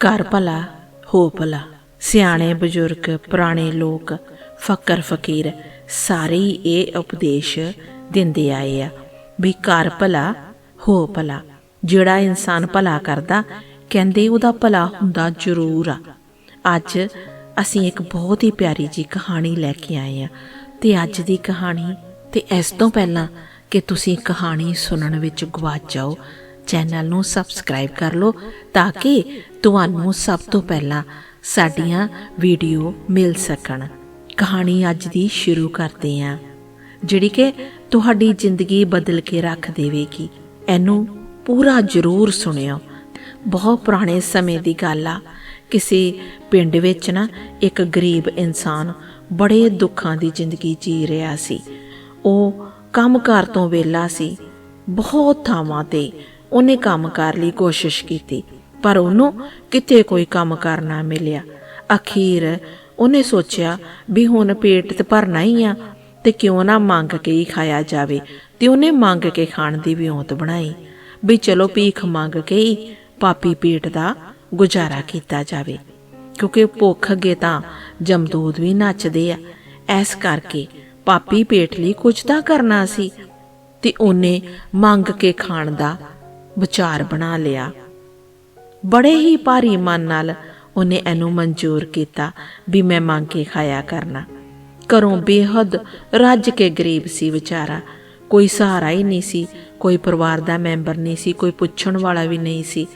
ਘਰ ਭਲਾ, ਹੋ ਭਲਾ। ਸਿਆਣੇ ਬਜ਼ੁਰਗ, ਪੁਰਾਣੇ ਲੋਕ, ਫਕਰ ਫਕੀਰ, ਸਾਰੇ ਹੀ ਇਹ ਉਪਦੇਸ਼ ਦਿੰਦੇ ਆਏ ਆ ਵੀ ਘਰ ਭਲਾ, ਹੋ ਭਲਾ। ਜਿਹੜਾ ਇਨਸਾਨ ਭਲਾ ਕਰਦਾ, ਕਹਿੰਦੇ ਉਹਦਾ ਭਲਾ ਹੁੰਦਾ ਜ਼ਰੂਰ ਆ। ਅੱਜ ਅਸੀਂ ਇੱਕ ਬਹੁਤ ਹੀ ਪਿਆਰੀ ਜੀ ਕਹਾਣੀ ਲੈ ਕੇ ਆਏ ਆ ਤੇ ਅੱਜ ਦੀ ਕਹਾਣੀ, ਤੇ ਇਸ ਤੋਂ ਪਹਿਲਾਂ ਕਿ ਤੁਸੀਂ ਕਹਾਣੀ ਸੁਣਨ ਵਿੱਚ ਗਵਾਚ ਜਾਓ ਚੈਨਲ ਨੂੰ ਸਬਸਕ੍ਰਾਈਬ ਕਰ ਲਓ ਤਾਂ ਕਿ ਤੁਹਾਨੂੰ ਸਭ ਤੋਂ ਪਹਿਲਾਂ ਸਾਡੀਆਂ ਵੀਡੀਓ ਮਿਲ ਸਕਣ। ਕਹਾਣੀ ਅੱਜ ਦੀ ਸ਼ੁਰੂ ਕਰਦੇ ਹਾਂ। ਜਿਹੜੀ ਕਿ ਤੁਹਾਡੀ ਜ਼ਿੰਦਗੀ ਬਦਲ ਕੇ ਰੱਖ ਦੇਵੇਗੀ। ਇਹਨੂੰ ਪੂਰਾ ਜ਼ਰੂਰ ਸੁਣਿਓ। ਬਹੁਤ ਪੁਰਾਣੇ ਸਮੇਂ ਦੀ ਗੱਲ ਆ। ਕਿਸੇ ਪਿੰਡ ਵਿੱਚ ਨਾ ਇੱਕ ਗਰੀਬ ਇਨਸਾਨ ਬੜੇ ਦੁੱਖਾਂ ਦੀ ਜ਼ਿੰਦਗੀ ਜੀ ਰਿਹਾ ਸੀ। ਉਹ ਕੰਮਕਾਰ ਤੋਂ ਵਿਹਲਾ ਸੀ। ਬਹੁਤ ਥਾਵਾਂ ਤੇ ਉਹਨੇ ਕੰਮ ਕਰ ਲਈ, ਕੋਸ਼ਿਸ਼ ਕੀਤੀ, ਪਰ ਉਹਨੂੰ ਕਿਤੇ ਕੋਈ ਕੰਮ ਕਰਨਾ ਮਿਲਿਆ। ਅਖੀਰ ਉਹਨੇ ਸੋਚਿਆ ਵੀ ਹੁਣ ਪੇਟ ਤੇ ਭਰਨਾ ਹੀ ਆ ਤੇ ਕਿਉਂ ਨਾ ਮੰਗ ਕੇ ਹੀ ਖਾਇਆ ਜਾਵੇ ਤੇ ਉਹਨੇ ਮੰਗ ਕੇ ਖਾਣ ਦੀ ਵਿਉਂਤ ਬਣਾਈ ਵੀ ਚਲੋ ਭੀਖ ਮੰਗ ਕੇ ਹੀ ਪਾਪੀ ਪੇਟ ਦਾ ਗੁਜ਼ਾਰਾ ਕੀਤਾ ਜਾਵੇ, ਕਿਉਂਕਿ ਭੁੱਖ ਅੱਗੇ ਤਾਂ ਜਮਦੂਦ ਵੀ ਨੱਚਦੇ ਆ। ਐਸ ਕਰਕੇ ਪਾਪੀ ਪੇਟ ਲਈ ਕੁਝ ਤਾਂ ਕਰਨਾ ਸੀ ਤੇ ਉਹਨੇ ਮੰਗ ਕੇ ਖਾਣ ਦਾ ਵਿਚਾਰ ਬਣਾ ਲਿਆ। ਬੜੇ ਹੀ ਭਾਰੀ ਮਨ ਨਾਲ ਉਹਨੇ ਇਹਨੂੰ ਮਨਜ਼ੂਰ ਕੀਤਾ ਵੀ ਮੈਂ ਮੰਗ ਕੇ ਖਾਇਆ ਕਰਨਾ। ਘਰੋਂ ਬੇਹੱਦ ਰੱਜ ਕੇ ਗਰੀਬ ਸੀ ਵਿਚਾਰਾ। ਕੋਈ ਸਹਾਰਾ ਹੀ ਨਹੀਂ ਸੀ, ਕੋਈ ਪਰਿਵਾਰ ਦਾ ਮੈਂਬਰ ਨਹੀਂ ਸੀ, ਕੋਈ ਪੁੱਛਣ ਵਾਲਾ ਵੀ ਨਹੀਂ ਸੀ।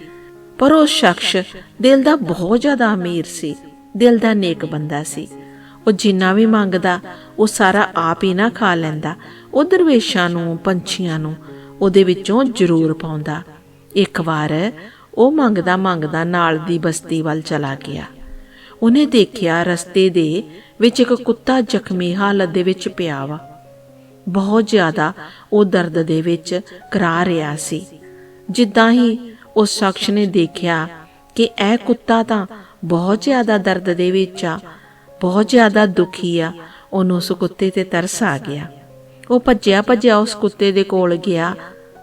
ਪਰ ਉਹ ਸ਼ਖਸ ਦਿਲ ਦਾ ਬਹੁਤ ਜ਼ਿਆਦਾ ਅਮੀਰ ਸੀ, ਦਿਲ ਦਾ ਨੇਕ ਬੰਦਾ ਸੀ। ਉਹ ਜਿੰਨਾ ਵੀ ਮੰਗਦਾ, ਉਹ ਸਾਰਾ ਆਪ ਹੀ ਨਾ ਖਾ ਲੈਂਦਾ। ਉਹ ਦਰਵੇਸ਼ਾਂ ਨੂੰ, ਪੰਛੀਆਂ ਨੂੰ ਉਹਦੇ ਵਿੱਚੋਂ ਜ਼ਰੂਰ ਪਾਉਂਦਾ। ਇੱਕ ਵਾਰ ਉਹ ਮੰਗਦਾ ਮੰਗਦਾ ਨਾਲ ਦੀ ਬਸਤੀ ਵੱਲ ਚਲਾ ਗਿਆ। ਉਹਨੇ ਦੇਖਿਆ ਰਸਤੇ ਦੇ ਵਿੱਚ ਇੱਕ ਕੁੱਤਾ ਜ਼ਖਮੀ ਹਾਲਤ ਦੇ ਵਿੱਚ ਪਿਆ ਵਾ। ਬਹੁਤ ਜ਼ਿਆਦਾ ਉਹ ਦਰਦ ਦੇ ਵਿੱਚ ਕਰਾ ਰਿਹਾ ਸੀ। ਜਿੱਦਾਂ ਹੀ ਉਸ ਸ਼ਖਸ ਨੇ ਦੇਖਿਆ ਕਿ ਇਹ ਕੁੱਤਾ ਤਾਂ ਬਹੁਤ ਜ਼ਿਆਦਾ ਦਰਦ ਦੇ ਵਿੱਚ ਆ, ਬਹੁਤ ਜ਼ਿਆਦਾ ਦੁਖੀ ਆ, ਉਹਨੂੰ ਉਸ ਕੁੱਤੇ ਤੇ ਤਰਸ ਆ ਗਿਆ। ਉਹ ਭੱਜਿਆ ਭੱਜਿਆ ਉਸ ਕੁੱਤੇ ਦੇ ਕੋਲ ਗਿਆ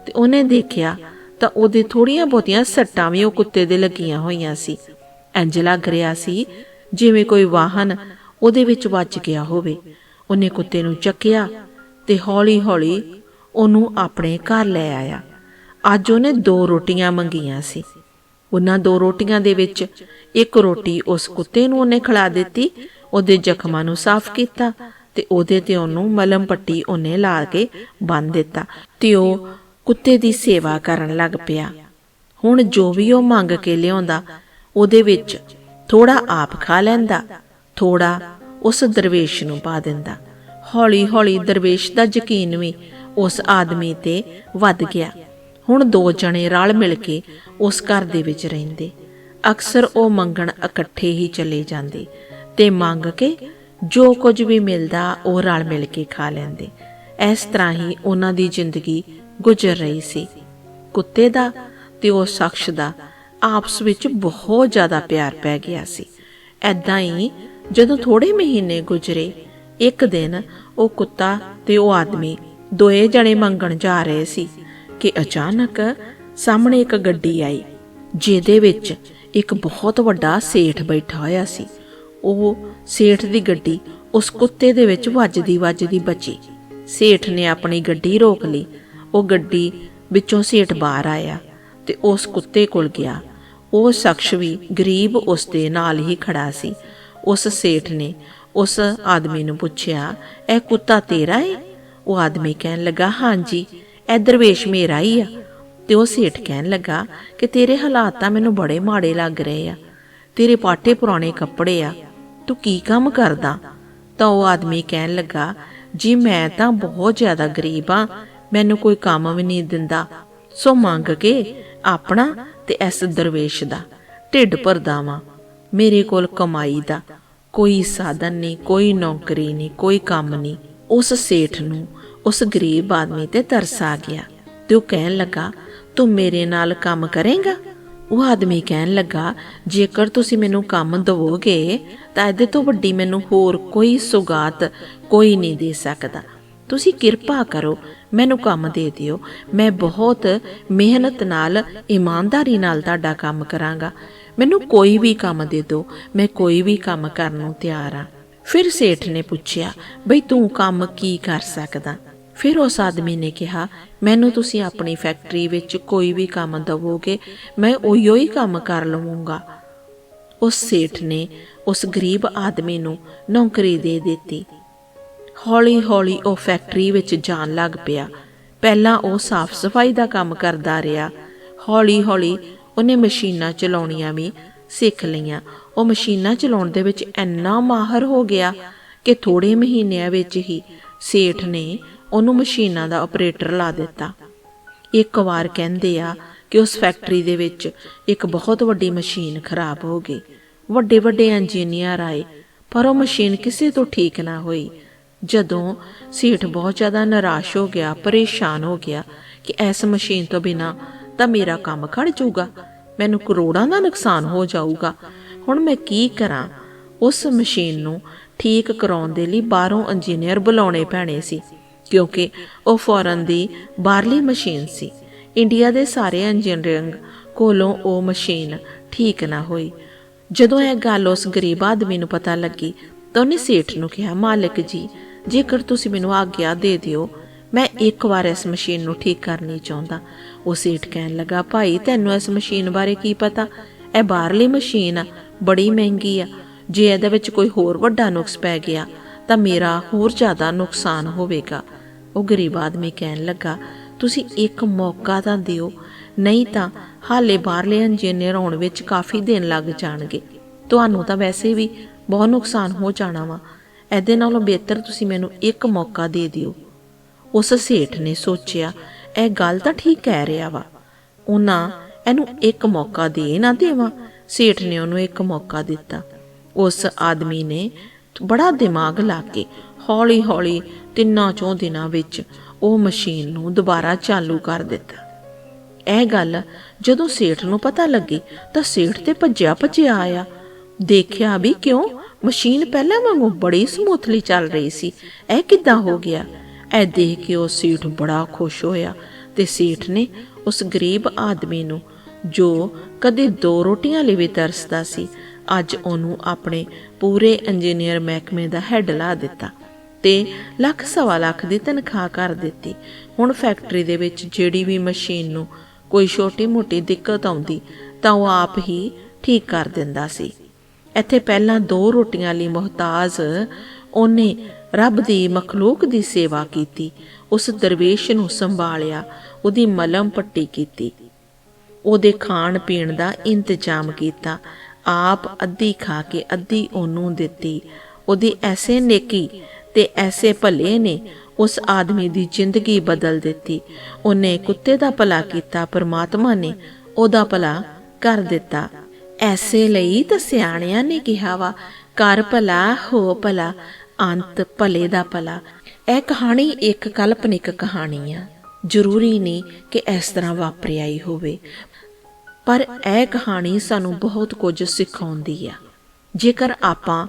ਤੇ ਉਹਨੇ ਦੇਖਿਆ ਤਾਂ ਉਹਦੇ ਥੋੜੀਆਂ ਬਹੁਤੀਆਂ ਸੱਟਾਂ ਵੀ ਉਹ ਕੁੱਤੇ ਦੇ ਲੱਗੀਆਂ ਹੋਈਆਂ ਸੀ। ਇੰਜ ਲੱਗ ਰਿਹਾ ਸੀ ਜਿਵੇਂ ਕੋਈ ਵਾਹਨ ਉਹਦੇ ਵਿੱਚ ਵੱਜ ਗਿਆ ਹੋਵੇ। ਉਹਨੇ ਕੁੱਤੇ ਨੂੰ ਚੱਕਿਆ ਤੇ ਹੌਲੀ-ਹੌਲੀ ਉਹਨੂੰ ਆਪਣੇ ਘਰ ਲੈ ਆਇਆ। ਅੱਜ ਉਹਨੇ ਦੋ ਰੋਟੀਆਂ ਮੰਗੀਆਂ ਸੀ। ਉਹਨਾਂ ਦੋ ਰੋਟੀਆਂ ਦੇ ਵਿੱਚ ਇੱਕ ਰੋਟੀ ਉਸ ਕੁੱਤੇ ਨੂੰ ਉਹਨੇ ਖਿਲਾ ਦਿੱਤੀ, ਉਹਦੇ ਜ਼ਖਮਾਂ ਨੂੰ ਸਾਫ਼ ਕੀਤਾ ਤੇ ਉਹਦੇ ਤੇ ਉਹਨੂੰ ਮਲਮ ਪੱਟੀ ਉਹਨੇ ਲਾ ਕੇ ਬੰਨ ਦਿੱਤਾ ਤੇ ਉਹ ਕੁੱਤੇ ਦੀ ਸੇਵਾ ਕਰਨ ਲੱਗ ਪਿਆ। ਹੁਣ ਜੋ ਵੀ ਉਹ ਮੰਗ ਕੇ ਲਿਆਉਂਦਾ, ਉਹਦੇ ਵਿੱਚ ਥੋੜਾ ਆਪ ਖਾ ਲੈਂਦਾ ਥੋੜਾ ਉਸ ਦਰਵੇਸ਼ ਨੂੰ ਪਾ ਦਿੰਦਾ। ਹੌਲੀ-ਹੌਲੀ ਦਰਵੇਸ਼ ਦਾ ਯਕੀਨ ਵੀ ਉਸ ਆਦਮੀ ਤੇ ਵੱਧ ਗਿਆ। ਹੁਣ ਦੋ ਜਣੇ ਰਲ ਮਿਲ ਕੇ ਉਸ ਘਰ ਦੇ ਵਿੱਚ ਰਹਿੰਦੇ। ਅਕਸਰ ਉਹ ਮੰਗਣ ਇਕੱਠੇ ਹੀ ਚਲੇ ਜਾਂਦੇ ਤੇ ਮੰਗ ਕੇ ਜੋ ਕੁਝ ਵੀ ਮਿਲਦਾ, ਉਹ ਰਲ ਮਿਲ ਕੇ ਖਾ ਲੈਂਦੇ। ਇਸ ਤਰ੍ਹਾਂ ਹੀ ਉਹਨਾਂ ਦੀ ਜ਼ਿੰਦਗੀ ਗੁਜ਼ਰ ਰਹੀ ਸੀ। ਕੁੱਤੇ ਦਾ ਤੇ ਉਹ ਸ਼ਖਸ ਦਾ ਆਪਸ ਵਿੱਚ ਬਹੁਤ ਜ਼ਿਆਦਾ ਪਿਆਰ ਪੈ ਗਿਆ ਸੀ। ਐਦਾਂ ਹੀ ਜਦੋਂ ਥੋੜੇ ਮਹੀਨੇ ਗੁਜ਼ਰੇ, ਇੱਕ ਦਿਨ ਉਹ ਕੁੱਤਾ ਤੇ ਉਹ ਆਦਮੀ ਦੋਏ ਜਣੇ ਮੰਗਣ ਜਾ ਰਹੇ ਸੀ ਕਿ ਅਚਾਨਕ ਸਾਹਮਣੇ ਇੱਕ ਗੱਡੀ ਆਈ, ਜਿਹਦੇ ਵਿੱਚ ਇੱਕ ਬਹੁਤ ਵੱਡਾ ਸੇਠ ਬੈਠਾ ਹੋਇਆ ਸੀ। ਉਹ ਸੇਠ ਦੀ ਗੱਡੀ ਉਸ ਕੁੱਤੇ ਦੇ ਵਿੱਚ ਵੱਜਦੀ ਵੱਜਦੀ ਬਚੀ। ਸੇਠ ਨੇ ਆਪਣੀ ਗੱਡੀ ਰੋਕ ਲਈ। ਉਹ ਗੱਡੀ ਵਿੱਚੋਂ ਸੇਠ ਬਾਹਰ ਆਇਆ ਤੇ ਉਸ ਕੁੱਤੇ ਕੋਲ ਗਿਆ। ਉਹ ਸ਼ਖਸ ਵੀ ਗਰੀਬ ਉਸ ਦੇ ਨਾਲ ਹੀ ਖੜਾ ਸੀ। ਉਸ ਸੇਠ ਨੇ ਉਸ ਆਦਮੀ ਨੂੰ ਪੁੱਛਿਆ, ਇਹ ਕੁੱਤਾ ਤੇਰਾ ਹੈ ਉਹ ਆਦਮੀ ਕਹਿਣ ਲੱਗਾ ਹਾਂਜੀ ਇਹ ਦਰਵੇਸ਼ ਮੇਰਾ ਹੀ ਆ। ਤੇ ਉਹ ਸੇਠ ਕਹਿਣ ਲੱਗਾ ਕਿ ਤੇਰੇ ਹਾਲਾਤ ਤਾਂ ਮੈਨੂੰ ਬੜੇ ਮਾੜੇ ਲੱਗ ਰਹੇ ਆ। ਤੇਰੇ ਪਾਟੇ ਪੁਰਾਣੇ ਕੱਪੜੇ ਆ। ਤੂੰ ਕੀ ਕੰਮ ਕਰਦਾ? ਤਾਂ ਉਹ ਆਦਮੀ ਕਹਿਣ ਲੱਗਾ, ਜੀ, ਮੈਂ ਤਾਂ ਬਹੁਤ ਜ਼ਿਆਦਾ ਗਰੀਬ ਆ ਮੈਨੂੰ ਕੋਈ ਕੰਮ ਵੀ ਨਹੀਂ ਦਿੰਦਾ। ਸੋ ਮੰਗ ਕੇ ਆਪਣਾ ਤੇ ਇਸ ਦਰਵੇਸ਼ ਦਾ ਢਿੱਡ ਭਰਦਾ ਵਾਂ। ਮੇਰੇ ਕੋਲ ਕਮਾਈ ਦਾ ਕੋਈ ਸਾਧਨ ਨਹੀਂ, ਕੋਈ ਨੌਕਰੀ ਨਹੀਂ, ਕੋਈ ਕੰਮ ਨਹੀਂ। ਉਸ ਸੇਠ ਨੂੰ ਉਸ ਗਰੀਬ ਆਦਮੀ ਤੇ ਤਰਸ ਆ ਗਿਆ ਤੇ ਉਹ ਕਹਿਣ ਲੱਗਾ, ਤੂੰ ਮੇਰੇ ਨਾਲ ਕੰਮ ਕਰੇਂਗਾ? ਉਹ ਆਦਮੀ ਕਹਿਣ ਲੱਗਾ, ਜੇਕਰ ਤੁਸੀਂ ਮੈਨੂੰ ਕੰਮ ਦਵੋਗੇ, ਤਾਂ ਇਹਦੇ ਤੋਂ ਵੱਡੀ ਮੈਨੂੰ ਹੋਰ ਕੋਈ ਸੁਗਾਤ ਕੋਈ ਨਹੀਂ ਦੇ ਸਕਦਾ। ਤੁਸੀਂ ਕਿਰਪਾ ਕਰੋ, ਮੈਨੂੰ ਕੰਮ ਦੇ ਦਿਓ। ਮੈਂ ਬਹੁਤ ਮਿਹਨਤ ਨਾਲ, ਇਮਾਨਦਾਰੀ ਨਾਲ ਤੁਹਾਡਾ ਕੰਮ ਕਰਾਂਗਾ। ਮੈਨੂੰ ਕੋਈ ਵੀ ਕੰਮ ਦੇ ਦਿਓ, ਮੈਂ ਕੋਈ ਵੀ ਕੰਮ ਕਰਨ ਨੂੰ ਤਿਆਰ ਆ ਫਿਰ ਸੇਠ ਨੇ ਪੁੱਛਿਆ, ਬਈ ਤੂੰ ਕੰਮ ਕੀ ਕਰ ਸਕਦਾ? ਫਿਰ ਉਸ ਆਦਮੀ ਨੇ ਕਿਹਾ, ਮੈਨੂੰ ਤੁਸੀਂ ਆਪਣੀ ਫੈਕਟਰੀ ਵਿੱਚ ਕੋਈ ਵੀ ਕੰਮ ਦਵੋਗੇ, ਮੈਂ ਉਹੀਓ ਹੀ ਕੰਮ ਕਰ ਲਵਾਂਗਾ। ਉਸ ਸੇਠ ਨੇ ਉਸ ਗਰੀਬ ਆਦਮੀ ਨੂੰ ਨੌਕਰੀ ਦੇ ਦਿੱਤੀ। ਹੌਲੀ-ਹੌਲੀ ਉਹ ਫੈਕਟਰੀ ਵਿੱਚ ਜਾਣ ਲੱਗ ਪਿਆ। ਪਹਿਲਾਂ ਉਹ ਸਾਫ਼ ਸਫ਼ਾਈ ਦਾ ਕੰਮ ਕਰਦਾ ਰਿਹਾ। ਹੌਲੀ-ਹੌਲੀ ਉਹਨੇ ਮਸ਼ੀਨਾਂ ਚਲਾਉਣੀਆਂ ਵੀ ਸਿੱਖ ਲਈਆਂ। ਉਹ ਮਸ਼ੀਨਾਂ ਚਲਾਉਣ ਦੇ ਵਿੱਚ ਇੰਨਾ ਮਾਹਰ ਹੋ ਗਿਆ ਕਿ ਥੋੜੇ ਮਹੀਨਿਆਂ ਵਿੱਚ ਹੀ ਸੇਠ ਨੇ ਉਹਨੂੰ ਮਸ਼ੀਨਾਂ ਦਾ ਆਪਰੇਟਰ ਲਾ ਦਿੱਤਾ। ਇੱਕ ਵਾਰ ਕਹਿੰਦੇ ਆ ਕਿ ਉਸ ਫੈਕਟਰੀ ਦੇ ਵਿੱਚ ਇੱਕ ਬਹੁਤ ਵੱਡੀ ਮਸ਼ੀਨ ਖਰਾਬ ਹੋ ਗਈ। ਵੱਡੇ ਵੱਡੇ ਇੰਜੀਨੀਅਰ ਆਏ, ਪਰ ਉਹ ਮਸ਼ੀਨ ਕਿਸੇ ਤੋਂ ਠੀਕ ਨਾ ਹੋਈ। ਜਦੋਂ ਸੀਠ ਬਹੁਤ ਜ਼ਿਆਦਾ ਨਿਰਾਸ਼ ਹੋ ਗਿਆ, ਪਰੇਸ਼ਾਨ ਹੋ ਗਿਆ ਕਿ ਇਸ ਮਸ਼ੀਨ ਤੋਂ ਬਿਨਾ ਤਾਂ ਮੇਰਾ ਕੰਮ ਖੜ ਜਾਊਗਾ, ਮੈਨੂੰ ਕਰੋੜਾਂ ਦਾ ਨੁਕਸਾਨ ਹੋ ਜਾਊਗਾ। ਹੁਣ ਮੈਂ ਕੀ ਕਰਾਂ? ਉਸ ਮਸ਼ੀਨ ਨੂੰ ਠੀਕ ਕਰਾਉਣ ਦੇ ਲਈ ਬਾਹਰੋਂ ਇੰਜੀਨੀਅਰ ਬੁਲਾਉਣੇ ਪੈਣੇ ਸੀ। ਕਿਉਂਕਿ ਉਹ ਫੌਰਨ ਦੀ ਬਾਹਰਲੀ ਮਸ਼ੀਨ ਸੀ। ਇੰਡੀਆ ਦੇ ਸਾਰੇ ਇੰਜੀਨੀਅਰਿੰਗ ਕੋਲੋਂ ਉਹ ਮਸ਼ੀਨ ਠੀਕ ਨਾ ਹੋਈ। ਜਦੋਂ ਇਹ ਗੱਲ ਉਸ ਗਰੀਬ ਆਦਮੀ ਨੂੰ ਪਤਾ ਲੱਗੀ, ਤਾਂ ਉਹਨੇ ਸੇਠ ਨੂੰ ਕਿਹਾ, ਮਾਲਕ ਜੀ, ਜੇਕਰ ਤੁਸੀਂ ਮੈਨੂੰ ਆਗਿਆ ਦੇ ਦਿਓ, ਮੈਂ ਇੱਕ ਵਾਰ ਇਸ ਮਸ਼ੀਨ ਨੂੰ ਠੀਕ ਕਰਨੀ ਚਾਹੁੰਦਾ। ਉਹ ਸੇਠ ਕਹਿਣ ਲੱਗਾ, ਭਾਈ, ਤੈਨੂੰ ਇਸ ਮਸ਼ੀਨ ਬਾਰੇ ਕੀ ਪਤਾ? ਇਹ ਬਾਹਰਲੀ ਮਸ਼ੀਨ ਆ ਬੜੀ ਮਹਿੰਗੀ ਆ। ਜੇ ਇਹਦੇ ਵਿੱਚ ਕੋਈ ਹੋਰ ਵੱਡਾ ਨੁਕਸ ਪੈ ਗਿਆ, ਤਾਂ ਮੇਰਾ ਹੋਰ ਜ਼ਿਆਦਾ ਨੁਕਸਾਨ ਹੋਵੇਗਾ। ਉਹ ਗਰੀਬ ਆਦਮੀ ਕਹਿਣ ਲੱਗਾ, ਤੁਸੀਂ ਇੱਕ ਮੌਕਾ ਤਾਂ ਦਿਓ, ਨਹੀਂ ਤਾਂ ਹਾਲੇ ਬਾਹਰਲੇ ਇੰਜੀਨੀਅਰ ਆਉਣ ਵਿੱਚ ਕਾਫੀ ਦਿਨ ਲੱਗ ਜਾਣਗੇ। ਤੁਹਾਨੂੰ ਤਾਂ ਵੈਸੇ ਵੀ ਬਹੁਤ ਨੁਕਸਾਨ ਹੋ ਜਾਣਾ ਵਾ। ਇਹਦੇ ਨਾਲੋਂ ਬਿਹਤਰ ਤੁਸੀਂ ਮੈਨੂੰ ਇੱਕ ਮੌਕਾ ਦੇ ਦਿਓ। ਉਸ ਸੇਠ ਨੇ ਸੋਚਿਆ, ਇਹ ਗੱਲ ਤਾਂ ਠੀਕ ਕਹਿ ਰਿਹਾ ਵਾ। ਉਹਨਾਂ ਇਹਨੂੰ ਇੱਕ ਮੌਕਾ ਦੇ, ਨਾ ਦੇਵਾਂ। ਸੇਠ ਨੇ ਉਹਨੂੰ ਇੱਕ ਮੌਕਾ ਦਿੱਤਾ। ਉਸ ਆਦਮੀ ਨੇ ਬੜਾ ਦਿਮਾਗ ਲਾ ਕੇ ਹੌਲੀ-ਹੌਲੀ ਤਿੰਨਾਂ ਚੋਂ ਦਿਨਾਂ ਵਿੱਚ ਉਹ ਮਸ਼ੀਨ ਨੂੰ ਦੁਬਾਰਾ ਚਾਲੂ ਕਰ ਦਿੱਤਾ। ਇਹ ਗੱਲ ਜਦੋਂ ਸੇਠ ਨੂੰ ਪਤਾ ਲੱਗੀ ਤਾਂ ਸੇਠ ਤੇ ਭੱਜਿਆ ਭੱਜਿਆ ਆਇਆ। ਦੇਖਿਆ ਵੀ ਕਿਉਂ? ਮਸ਼ੀਨ ਪਹਿਲਾਂ ਵਾਂਗੂ ਬੜੀ ਸਮੂਥਲੀ ਚੱਲ ਰਹੀ ਸੀ। ਇਹ ਕਿੱਦਾਂ ਹੋ ਗਿਆ? ਇਹ ਦੇਖ ਕੇ ਉਹ ਸੇਠ ਬੜਾ ਖੁਸ਼ ਹੋਇਆ ਤੇ ਸੇਠ ਨੇ ਉਸ ਗਰੀਬ ਆਦਮੀ ਨੂੰ, ਜੋ ਕਦੇ ਦੋ ਰੋਟੀਆਂ ਲਈ ਵੀ ਤਰਸਦਾ ਸੀ, ਅੱਜ ਉਹਨੂੰ ਆਪਣੇ ਪੂਰੇ ਇੰਜੀਨੀਅਰ ਮਹਿਕਮੇ ਦਾ ਹੈੱਡ ਲਾ ਦਿੱਤਾ। ਤੇ ਲੱਖ ਸਵਾ ਲੱਖ ਦੀ ਤਨਖਾਹ ਕਰ ਦਿੱਤੀ। ਹੁਣ ਫੈਕਟਰੀ ਦੇ ਵਿੱਚ ਜਿਹੜੀ ਵੀ ਮਸ਼ੀਨ ਨੂੰ ਕੋਈ ਛੋਟੀ-ਮੋਟੀ ਦਿੱਕਤ ਆਉਂਦੀ, ਤਾਂ ਉਹ ਆਪ ਹੀ ਠੀਕ ਕਰ ਦਿੰਦਾ ਸੀ। ਇੱਥੇ ਪਹਿਲਾਂ ਦੋ ਰੋਟੀਆਂ ਲਈ ਮੁਹਤਾਜ ਉਹਨੇ ਰੱਬ ਦੀ ਮਖਲੂਕ ਦੀ ਸੇਵਾ ਕੀਤੀ, ਉਸ ਦਰਵੇਸ਼ ਨੂੰ ਸੰਭਾਲਿਆ, ਉਹਦੀ ਮਲਮ ਪੱਟੀ ਕੀਤੀ। ਉਹਦੇ ਖਾਣ ਪੀਣ ਦਾ ਇੰਤਜ਼ਾਮ ਕੀਤਾ, ਆਪ ਅੱਧੀ ਖਾ ਕੇ ਅੱਧੀ ਉਹਨੂੰ ਦਿੱਤੀ। ਉਹਦੀ ਐਸੇ ਨੇਕੀ ਤੇ ਐਸੇ ਭਲੇ ਨੇ ਉਸ ਆਦਮੀ ਦੀ ਜ਼ਿੰਦਗੀ ਬਦਲ ਦਿੱਤੀ। ਉਹਨੇ ਕੁੱਤੇ ਦਾ ਭਲਾ ਕੀਤਾ, ਪਰਮਾਤਮਾ ਨੇ ਉਹਦਾ ਭਲਾ ਕਰ ਦਿੱਤਾ। ਐਸੇ ਲਈ ਤਾਂ ਸਿਆਣਿਆਂ ਨੇ ਕਿਹਾ ਵਾ ਕਰ ਭਲਾ, ਹੋ ਭਲਾ, ਅੰਤ ਭਲੇ ਦਾ ਭਲਾ। ਇਹ ਕਹਾਣੀ ਇੱਕ ਕਲਪਨਿਕ ਕਹਾਣੀ ਆ। ਜ਼ਰੂਰੀ ਨਹੀਂ ਕਿ ਇਸ ਤਰ੍ਹਾਂ ਵਾਪਰਿਆ ਹੀ ਹੋਵੇ, ਪਰ ਇਹ ਕਹਾਣੀ ਸਾਨੂੰ ਬਹੁਤ ਕੁਝ ਸਿਖਾਉਂਦੀ ਆ। ਜੇਕਰ ਆਪਾਂ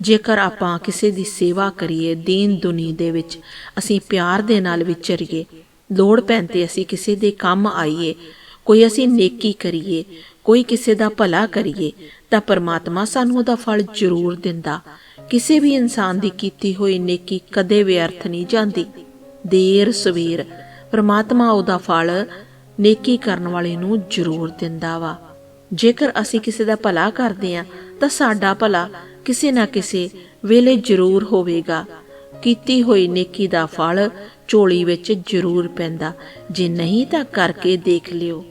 ਜੇਕਰ ਆਪਾਂ ਕਿਸੇ ਦੀ ਸੇਵਾ ਕਰੀਏ ਦੀਨ ਦੁਨੀ ਦੇ ਵਿੱਚ, ਅਸੀਂ ਪਿਆਰ ਦੇ ਨਾਲ ਵਿਚਰੀਏ। ਲੋੜ ਪੈਣ ਤੇ ਅਸੀਂ ਕਿਸੇ ਦੇ ਕੰਮ ਆਈਏ, ਕੋਈ ਅਸੀਂ ਨੇਕੀ ਕਰੀਏ, ਕੋਈ ਕਿਸੇ ਦਾ ਭਲਾ ਕਰੀਏ, ਤਾਂ ਪਰਮਾਤਮਾ ਸਾਨੂੰ ਉਹਦਾ ਫਲ ਜ਼ਰੂਰ ਦਿੰਦਾ। ਕਿਸੇ ਵੀ ਇਨਸਾਨ ਦੀ ਕੀਤੀ ਹੋਈ ਨੇਕੀ ਕਦੇ ਵਿਅਰਥ ਨਹੀਂ ਜਾਂਦੀ। ਦੇਰ ਸਵੇਰ ਪਰਮਾਤਮਾ ਉਹਦਾ ਫਲ ਨੇਕੀ ਕਰਨ ਵਾਲੇ ਨੂੰ ਜ਼ਰੂਰ ਦਿੰਦਾ ਵਾ। ਜੇਕਰ ਅਸੀਂ ਕਿਸੇ ਦਾ ਭਲਾ ਕਰਦੇ ਆ ਤਾਂ ਸਾਡਾ ਭਲਾ ਕਿਸੇ ਨਾ ਕਿਸੇ ਵੇਲੇ ਜ਼ਰੂਰ ਹੋਵੇਗਾ। ਕੀਤੀ ਹੋਈ ਨੇਕੀ ਦਾ ਫਲ ਝੋਲੀ ਵਿੱਚ ਜ਼ਰੂਰ ਪੈਂਦਾ। ਜੇ ਨਹੀਂ ਤਾਂ ਕਰਕੇ ਦੇਖ ਲਿਓ।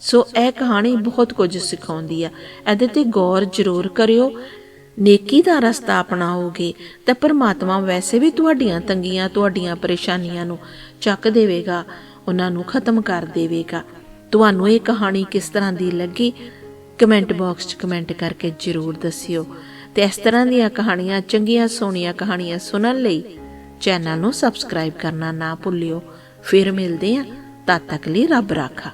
ਸੋ ਇਹ ਕਹਾਣੀ ਬਹੁਤ ਕੁਝ ਸਿਖਾਉਂਦੀ ਆ। ਇਹਦੇ ਤੇ ਗੌਰ ਜ਼ਰੂਰ ਕਰਿਓ। ਨੇਕੀ ਦਾ ਰਸਤਾ ਅਪਣਾਓਗੇ ਤਾਂ ਪਰਮਾਤਮਾ ਵੈਸੇ ਵੀ ਤੁਹਾਡੀਆਂ ਤੰਗੀਆਂ, ਤੁਹਾਡੀਆਂ ਪਰੇਸ਼ਾਨੀਆਂ ਨੂੰ ਚੱਕ ਦੇਵੇਗਾ, ਉਹਨਾਂ ਨੂੰ ਖਤਮ ਕਰ ਦੇਵੇਗਾ। ਤੁਹਾਨੂੰ ਇਹ ਕਹਾਣੀ ਕਿਸ ਤਰ੍ਹਾਂ ਦੀ ਲੱਗੀ? ਕਮੈਂਟ ਬਾਕਸ 'ਚ ਕਮੈਂਟ ਕਰਕੇ ਜ਼ਰੂਰ ਦੱਸਿਓ। ਤੇ ਇਸ ਤਰ੍ਹਾਂ ਦੀਆਂ ਕਹਾਣੀਆਂ, ਚੰਗੀਆਂ ਸੋਹਣੀਆਂ ਕਹਾਣੀਆਂ ਸੁਣਨ ਲਈ ਚੈਨਲ ਨੂੰ ਸਬਸਕ੍ਰਾਈਬ ਕਰਨਾ ਨਾ ਭੁੱਲਿਓ। ਫਿਰ ਮਿਲਦੇ ਹਾਂ। ਤਦ ਤੱਕ ਲਈ ਰੱਬ ਰਾਖਾ।